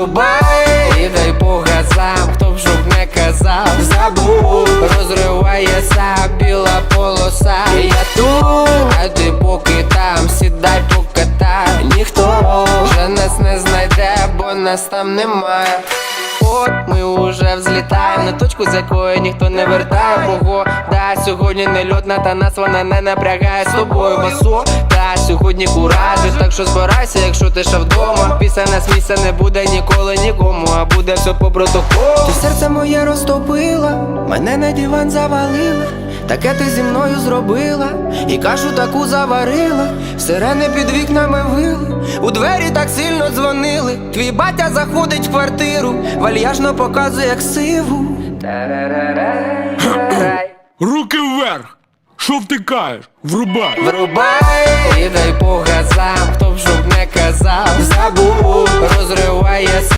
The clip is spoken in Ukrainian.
Рубай і дай по газам, хто б жук не казав, забув, розривається біла полоса. Я тут, а ти поки там, сідай покатай. Ніхто вже нас не знайде, бо нас там немає. От ми уже взлітаємо на точку, з якої ніхто не вертає. Погода сьогодні не льотна, та нас вона не напрягає. З тобою басо Та сьогодні куражі, так що збирайся, якщо ти ще вдома. Після нас місця не буде ніколи нікому, а буде все по протоколу. Ти серце моє розтопила, мене на диван завалила. Таке ти зі мною зробила, і кашу таку заварила, сирени під вікнами вили, у двері так сильно дзвонили. Твій батя заходить в квартиру, вальяжно показує як сиву. Руки вверх! Що втикаєш? Врубай! Врубай і дай по газам,